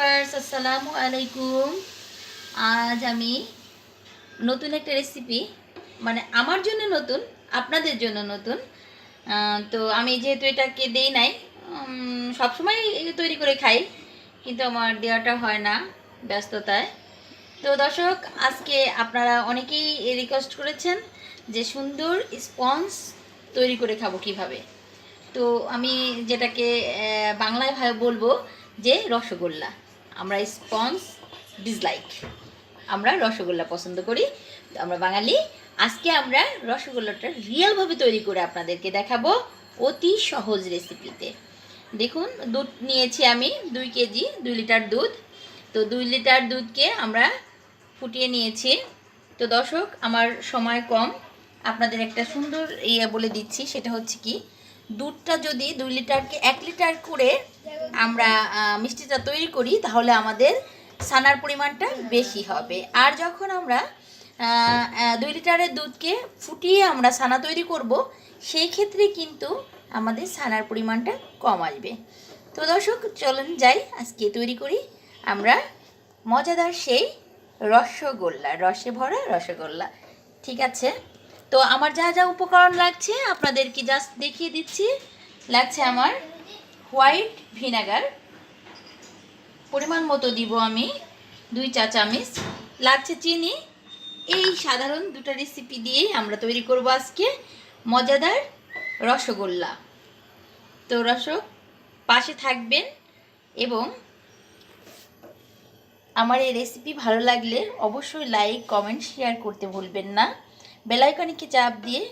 Viewers আসসালামু আলাইকুম আজ আমি নতুন একটা রেসিপি মানে আমার জন্য নতুন, আপনাদের জন্য নতুন। তো আমি যেহেতু এটাকে দেই নাই সবসময় তৈরি করে খাই, কিন্তু আমার দেওয়াটা হয় না ব্যস্ততায়। তো দর্শক, আজকে আপনারা অনেকেই রিকোয়েস্ট করেছেন যে সুন্দর স্পঞ্জ তৈরি করে খাব কীভাবে। তো আমি যেটাকে বাংলায় ভাবে বলব যে রসগোল্লা। আমরা স্পঞ্জ ডিসলাইক। আমরা রসগোল্লা পছন্দ করি। আমরা বাঙালি। আজকে আমরা রসগোল্লাটা রিয়েলভাবে তৈরি করে আপনাদেরকে দেখাবো অতি সহজ রেসিপিতে। দেখুন, দুধ নিয়েছি আমি দুই কেজি, দুই লিটার দুধ। তো দুই লিটার দুধকে আমরা ফুটিয়ে নিয়েছি। তো দর্শক, আমার সময় কম। আপনাদের একটা সুন্দর ইয়ে বলে দিচ্ছি, সেটা হচ্ছে কি দুধটা যদি দুই লিটারকে এক লিটার করে আমরা মিষ্টিটা তৈরি করি, তাহলে আমাদের ছানার পরিমাণটা বেশি হবে। আর যখন আমরা দুই লিটারের দুধকে ফুটিয়ে আমরা ছানা তৈরি করব সেই ক্ষেত্রে কিন্তু আমাদের ছানার পরিমাণটা কম আসবে। তো দর্শক, চলুন যাই, আজকে তৈরি করি আমরা মজাদার সেই রসগোল্লা, রসে ভরা রসগোল্লা। ঠিক আছে? তো আমার যা যা উপকরণ লাগছে, আপনাদেরকে জাস্ট দেখিয়ে দিচ্ছি। লাগছে আমার হোয়াইট ভিনেগার। পরিমাণ মতো দিব আমি দুই চা চামচ। লাগছে চিনি। এই সাধারণ দুটো রেসিপি দিয়েই আমরা তৈরি করব আজকে মজাদার রসগোল্লা। তো রসক পাশে থাকবেন এবং আমার এই রেসিপি ভালো লাগলে অবশ্যই লাইক কমেন্ট শেয়ার করতে ভুলবেন না। বেলাইকনিকে চাপ দিয়ে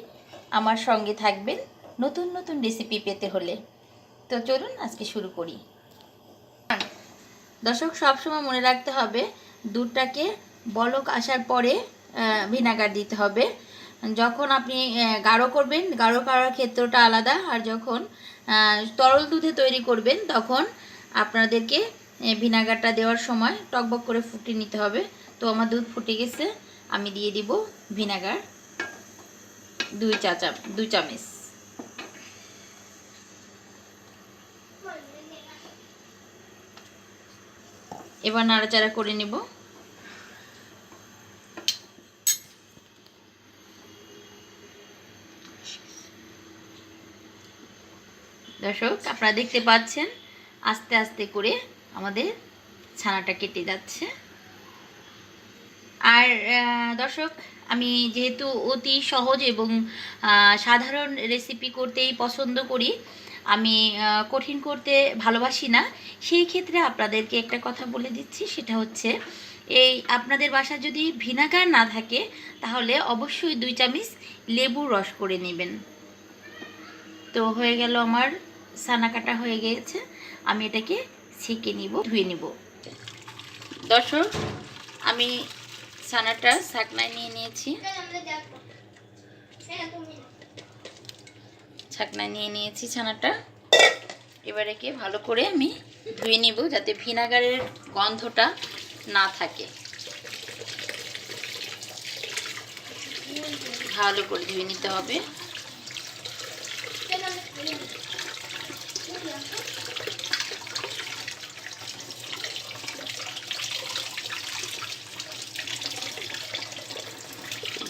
আমার সঙ্গে থাকবেন নতুন নতুন রেসিপি পেতে হলে। তো চলুন আজকে শুরু করি। দর্শক, সবসময় মনে রাখতে হবে, দুধটাকে বলক আসার পরে ভিনাগার দিতে হবে। যখন আপনি গাঢ় করবেন, গাঢ় করার ক্ষেত্রটা আলাদা। আর যখন তরল দুধে তৈরি করবেন, তখন আপনাদেরকে ভিনাগারটা দেওয়ার সময় টকবক করে ফুটিয়ে নিতে হবে। তো আমার দুধ ফুটে গেছে, আমি দিয়ে দিব ভিনেগার। দুই চা চাম দুই চামচ। এবার নাড়াচাড়া করে নেব। দর্শক, আপনারা দেখতে পাচ্ছেন, আস্তে আস্তে করে আমাদের ছানাটা কেটে যাচ্ছে। আর দর্শক আমি যেহেতু অতি সহজ এবং সাধারণ রেসিপি করতেই পছন্দ করি, আমি কঠিন করতে ভালোবাসি না। সেই ক্ষেত্রে আপনাদেরকে একটা কথা বলে দিচ্ছি, সেটা হচ্ছে, এই আপনাদের বাসায় যদি ভিনেগার না থাকে, তাহলে অবশ্যই দুই চামচ লেবুর রস করে নেবেন। তো হয়ে গেল আমার সানা কাটা হয়ে গিয়েছে, আমি এটাকে ছেঁকে নিব, ধুয়ে নিব। দর্শক, আমি ছানাটা ছাকনায় নিয়ে নিয়েছি। ছাকনায় নিয়ে নিয়েছি ছানাটা। এবার একে ভালো করে আমি ধুয়ে নিব যাতে ভিনাগারের গন্ধটা না থাকে। ভালো করে ধুয়ে নিতে হবে।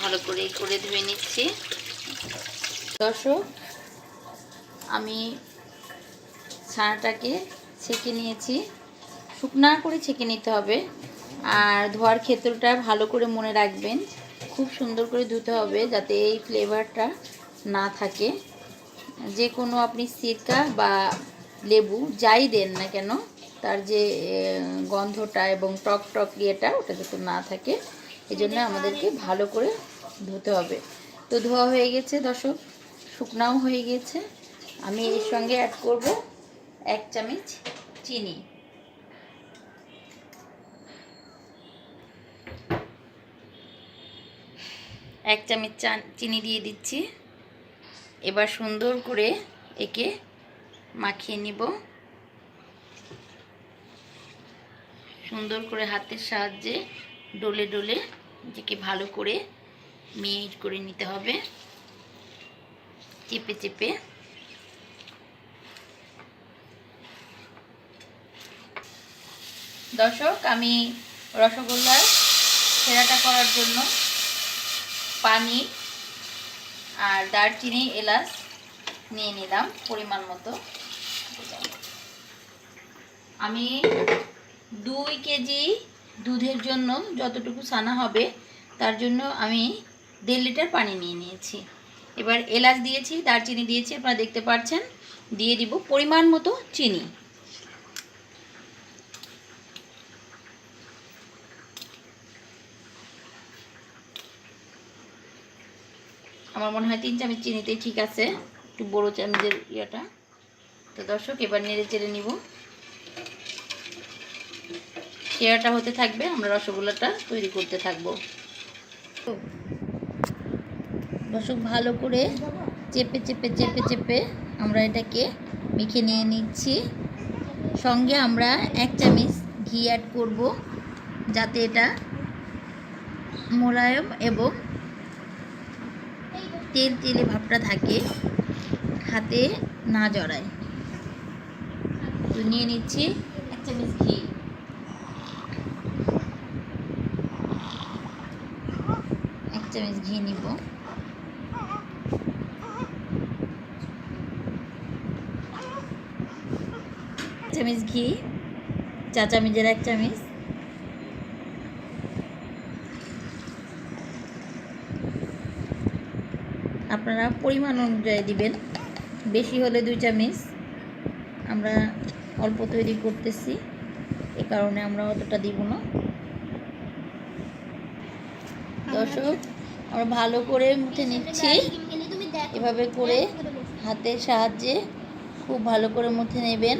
ভালো করে করে ধুয়ে নিচ্ছি। দর্শক, আমি ছানাটাকে ছেঁকে নিয়েছি। শুকনা করে ছেঁকে নিতে হবে। আর ধোয়ার ক্ষেত্রটা ভালো করে মনে রাখবেন। খুব সুন্দর করে ধুতে হবে যাতে এই ফ্লেভারটা না থাকে। যে কোনো আপনি সিরকা বা লেবু যাই দেন না কেন, তার যে গন্ধটা এবং টক টক ইয়েটা ওটা যাতে না থাকে। এই আমাদেরকে ভালো করে ধুতে হবে। তো ধোয়া হয়ে গেছে দর্শক, শুকনাও হয়ে গেছে। আমি এর সঙ্গে অ্যাড করব এক চামচ চিনি। এক চামচ চিনি দিয়ে দিচ্ছি। এবার সুন্দর করে একে মাখিয়ে নিব। সুন্দর করে হাতের সাহায্যে ডলে ডলে যেকে ভালো করে মিট করে নিতে হবে। চেপে চেপে। দর্শক, আমি রসগোল্লার সেরাটা করার জন্য পানি আর দারচিনি এলাচ নিয়ে নিলাম পরিমাণ মতো। আমি দুই কেজি দুধের জন্য যতটুকু ছানা হবে, তার জন্য আমি দেড় লিটার পানি নিয়ে নিয়েছি। এবার এলাচ দিয়েছি, দারচিনি দিয়েছি, আপনারা দেখতে পাচ্ছেন। দিয়ে দিব পরিমাণ মতো চিনি। আমার মনে হয় তিন চামচ চিনিতেই ঠিক আছে, একটু বড় চামচের ইয়েটা। তো দর্শক, এবার নেড়ে চেড়ে নিব। শেয়ারটা হতে থাকবে, আমরা রসগোল্লাটা তৈরি করতে থাকব। দর্শক, ভালো করে চেপে চেপে চেপে চেপে আমরা এটাকে মেখে নিয়ে নিচ্ছি। সঙ্গে আমরা এক চামচ ঘি অ্যাড করব, যাতে এটা মোলায়ম এবং তেল, তেলে ভাবটা থাকে, হাতে না জড়ায়। তো নিয়ে নিচ্ছি এক চামচ ঘি। এক চামচ ঘি নিব। চামচ ঘি, চা চামচের এক চামচ। আপনারা পরিমাণ অনুযায়ী দিবেন। বেশি হলে দুই চামচ। আমরা অল্প তৈরি করতেছি। এ কারণে আমরা অতটা দিব না। দর্শক, আমরা ভালো করে মুঠে নিচ্ছি। এভাবে করে হাতের সাহায্যে খুব ভালো করে মুঠে নেবেন।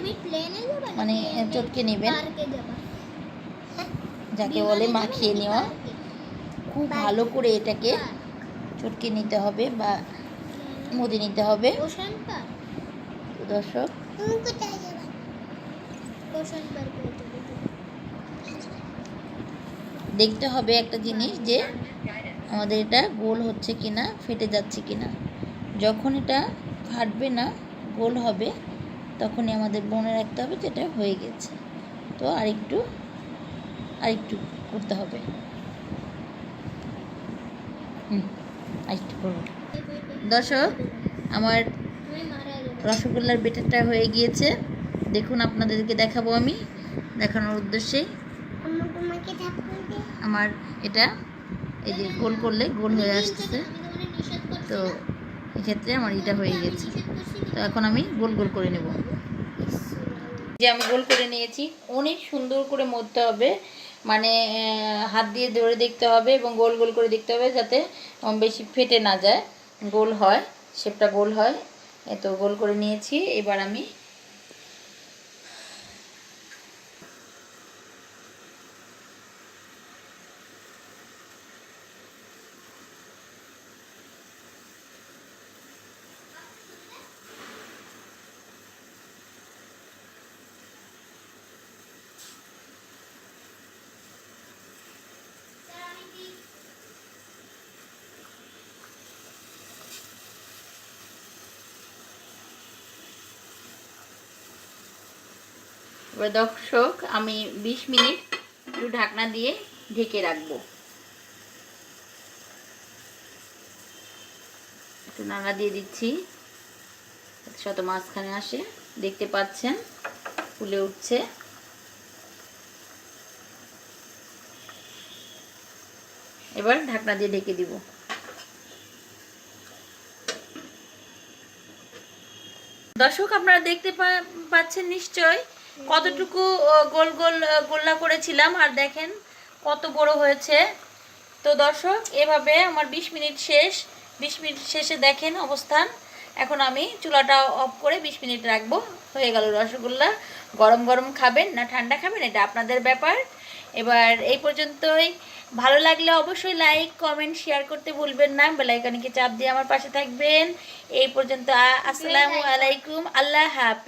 মানে চটকে নেবেন। যাকে বলে মাখিয়ে নেওয়া। খুব ভালো করে এটাকে চটকে নিতে হবে বা মুদে নিতে হবে। দর্শক। দেখতে হবে একটা জিনিস যে আমাদের এটা গোল হচ্ছে কিনা ফেটে যাচ্ছে কিনা। যখন এটা ফাটবে না গোল হবে, তখনই আমাদের মনে রাখতে হবে যে এটা হয়ে গেছে। তো আরেকটু আরেকটু করতে হবে। আরেকটু করব। দর্শক, আমার রসগোল্লার বেটারটা হয়ে গিয়েছে। দেখুন, আপনাদেরকে দেখাবো আমি, দেখানোর উদ্দেশ্যে আমার এটা, এই যে গোল করলে গোল হয়ে আসতেছে তো এক্ষেত্রে আমার এটা হয়ে গেছে। তো এখন আমি গোল গোল করে নেব। যে আমি গোল করে নিয়েছি, অনেক সুন্দর করে মরতে হবে। মানে হাত দিয়ে ধরে দেখতে হবে এবং গোল গোল করে দেখতে হবে যাতে বেশি ফেটে না যায়। গোল হয়, শেপটা গোল হয়। তো গোল করে নিয়েছি। এবার আমি এবার দর্শক, আমি বিশ মিনিট একটু ঢাকনা দিয়ে ঢেকে রাখব। একটু নাড়া দিয়ে দিচ্ছি শত মাঝখানে আসে। দেখতে পাচ্ছেন, ফুলে উঠছে। এবার ঢাকনা দিয়ে ঢেকে দিব। দর্শক, আপনারা দেখতে পাচ্ছেন নিশ্চয় কতটুকু গোল গোল গোল্লা করেছিলাম আর দেখেন কত বড় হয়েছে। তো দর্শক এভাবে আমার 20 মিনিট শেষ। 20 মিনিট শেষে দেখেন অবস্থান। এখন আমি চুলাটা অফ করে 20 মিনিট রাখব। হয়ে গেল রসগোল্লা। গরম গরম খাবেন না ঠান্ডা খাবেন এটা আপনাদের ব্যাপার। এবার এই পর্যন্তই। ভালো লাগলে অবশ্যই লাইক কমেন্ট শেয়ার করতে ভুলবেন না। বেলাইকানিকে চাপ দিয়ে আমার পাশে থাকবেন। এই পর্যন্ত আসসালামু আলাইকুম। আল্লাহ হাফেজ।